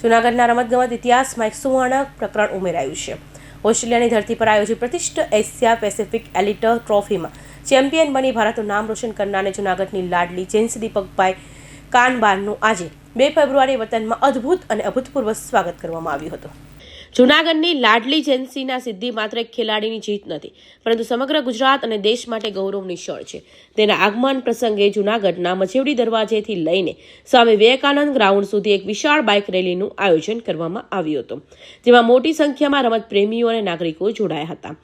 જૂનાગઢના રમતગમત ઇતિહાસમાં એક સુવર્ણ પ્રકરણ ઉમેરાયું છે. ઓસ્ટ્રેલિયાની ધરતી પર આયોજિત પ્રતિષ્ઠિત એશિયા પેસિફિક એલિટ ટ્રોફીમાં ચેમ્પિયન બની ભારતનું નામ રોશન કરનારને જૂનાગઢની લાડલી જેન્સ દીપકભાઈ કાનબારનું આજે બે ફેબ્રુઆરી વતનમાં અદ્ભુત અને અભૂતપૂર્વ સ્વાગત કરવામાં આવ્યું હતું. જૂનાગઢની લાડલી જેન્સીના સિદ્ધિ માત્ર એક ખેલાડીની જીત નથી, પરંતુ સમગ્ર ગુજરાત અને દેશ માટે ગૌરવની ક્ષણ છે. તેના આગમન પ્રસંગે જૂનાગઢના મછેવડી દરવાજેથી લઈને સ્વામી વિવેકાનંદ ગ્રાઉન્ડ સુધી એક વિશાળ બાઇક રેલીનું આયોજન કરવામાં આવ્યું હતું, જેમાં મોટી સંખ્યામાં રમત પ્રેમીઓ અને નાગરિકો જોડાયા હતા.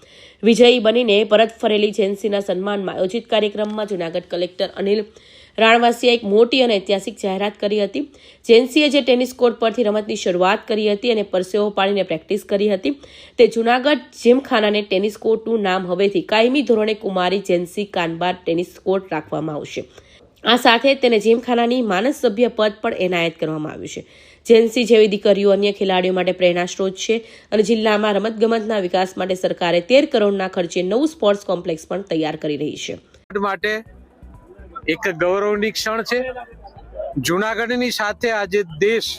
વિજયી બનીને પરત ફરેલી જેન્સીના સન્માનમાં આયોજિત કાર્યક્રમમાં જૂનાગઢ કલેક્ટર અનિલ રાણવાસીએ એક મોટી અને ઐતિહાસિક જાહેરાત કરી હતી. જેન્સીએ જે ટેનિસ કોર્ટ પરથી રમતની શરૂઆત કરી હતી અને પરસેવો પાડીને પ્રેક્ટિસ કરી હતી, તે જૂનાગઢ જીમખાનાને ટેનિસ કોર્ટનું નામ હવેથી કાયમી ધોરણે કુમારી જેન્સી કાનબાર ટેનિસ કોર્ટ રાખવામાં આવશે. આ સાથે તેને જીમખાનાની માનસ સભ્ય પદ પણ એનાયત કરવામાં આવ્યું છે. જેન્સી જેવી દીકરીઓ અન્ય ખેલાડીઓ માટે પ્રેરણા સ્ત્રોત છે અને જિલ્લામાં રમતગમતના વિકાસ માટે સરકારે તેર કરોડના ખર્ચે નવું સ્પોર્ટ્સ કોમ્પ્લેક્સ પણ તૈયાર કરી રહી છે. માટે એક ગૌરવની ક્ષણ છે. જુનાગઢની સાથે આજે દેશ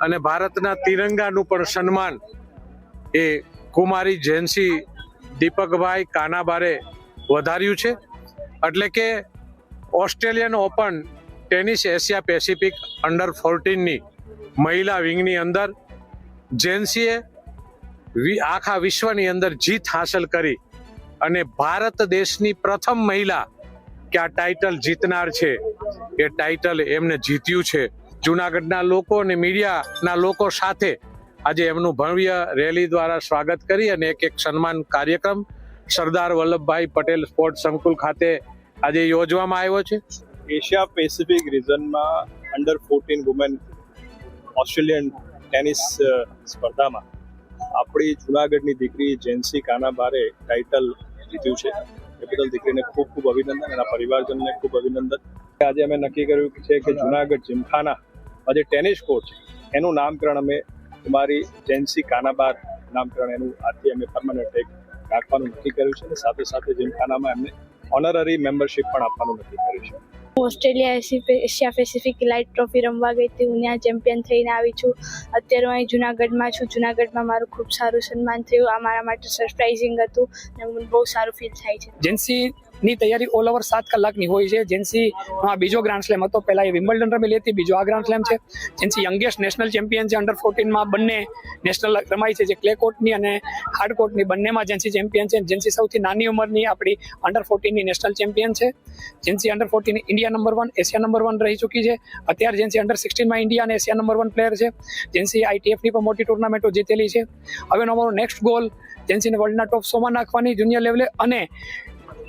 અને ભારતના તિરંગાનું પણ સન્માન એ કુમારી જયંસી દીપકભાઈ કાનાબારે વધાર્યું છે. એટલે કે Australian Open tennis Asia Pacific under ફોર્ટીનની મહિલા વિંગની અંદર જેન્સીએ આખા વિશ્વની અંદર જીત હાંસલ કરી અને ભારત દેશની પ્રથમ મહિલા કે આ ટાઇટલ જીતનાર છે. એ ટાઇટલ એમને જીત્યું છે. જુનાગઢના લોકો અને મીડિયાના લોકો સાથે આજે એમનું ભવ્ય રેલી દ્વારા સ્વાગત કરી અને એક એક સન્માન કાર્યક્રમ સરદાર વલ્લભભાઈ પટેલ સ્પોર્ટ સંકુલ ખાતે આજે યોજવામાં આવ્યો છે. Asia Pacific રિજનમાં under fourteen women Australian tennis સ્પર્ધામાં આપણી જુનાગઢની દીકરી જેન્સી કાનાબારે ટાઇટલ જીત્યું છે. બદલ દીકરીને ખૂબ ખૂબ અભિનંદન એના પરિવારજનને ખૂબ અભિનંદન. આજે અમે નક્કી કર્યું છે કે જુનાગઢ જીમખાના આજે ટેનિસ કોર્ટ છે, એનું નામકરણ અમે તમારી જેન્સી કાનાબાર નામકરણ એનું આજથી અમે પરમાનન્ટ એક રાખવાનું નક્કી કર્યું છે અને સાથે સાથે જીમખાનામાં એમને ઓનરરી મેમ્બરશિપ પણ આપવાનું નક્કી કર્યું છે. Australia Asia Pacific light trophy રમવા ગઈ હતી. હું ત્યાં ચેમ્પિયન થઈને આવી છું. અત્યારે હું અહીં જુનાગઢમાં છું. જુનાગઢમાં મારું ખૂબ સારું સન્માન થયું. આ મારા માટે સરપ્રાઇઝિંગ હતું અને મને બહુ સારું ફીલ થાય છે. જેન્સીની તૈયારી ઓલ ઓવર સાત કલાકની હોય છે. જેન્સી બીજો ગ્રાન્ડ સ્લેમ હતો. પહેલાં એ વિમ્બલ્ડન રમેલી હતી, બીજો આ ગ્રાન્ડ સ્લેમ છે. જેન્સી યંગેસ્ટ નેશનલ ચેમ્પિયન છે અંડર ફોર્ટીનમાં બંને નેશનલ રમાય છે, જે ક્લે કોર્ટની અને હાર્ડ કોર્ટની બંનેમાં જેન્સી ચેમ્પિયન છે. જેન્સી સૌથી નાની ઉંમરની આપણી અંડર ફોર્ટીનની નેશનલ ચેમ્પિયન છે. Jency under fourteen India number one Asia number one રહી ચૂકી છે. અત્યારે જેન્સી અંડર સિક્સટીનમાં ઇન્ડિયા અને એશિયા નંબર વન પ્લેયર છે. જેન્સી આઈટીએફની પણ મોટી ટુર્નામેન્ટો જીતેલી છે. હવેનો અમારો નેક્સ્ટ ગોલ જેન્સીને વર્લ્ડના ટોપ શોમાં નાખવાની જુનિયર લેવલે અને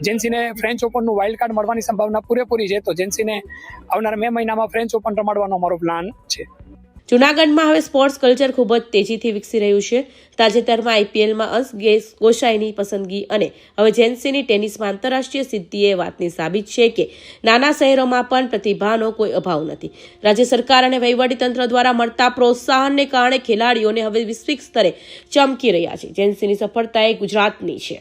જેન્સીને ફ્રેન્ચ ઓપનનું વાઇલ્ડ કાર્ડ મળવાની સંભાવના પૂરેપૂરી છે, તો જેન્સીને આવનારા મે મહિનામાં ફ્રેન્ચ ઓપન રમાડવાનો અમારો પ્લાન છે. જૂનાગઢમાં હવે સ્પોર્ટ્સ કલ્ચર ખૂબ જ તેજીથી વિકસી રહ્યું છે. તાજેતરમાં આઈપીએલમાં અંશ ગેસ ગોસાઈની પસંદગી અને હવે જેન્સીની ટેનિસમાં આંતરરાષ્ટ્રીય સિદ્ધિ એ વાતની સાબિત છે કે નાના શહેરોમાં પણ પ્રતિભાનો કોઈ અભાવ નથી. રાજ્ય સરકાર અને વહીવટીતંત્ર દ્વારા મળતા પ્રોત્સાહનને કારણે ખેલાડીઓને હવે વૈશ્વિક સ્તરે ચમકી રહ્યા છે. જેન્સીની સફળતા એ ગુજરાતની છે.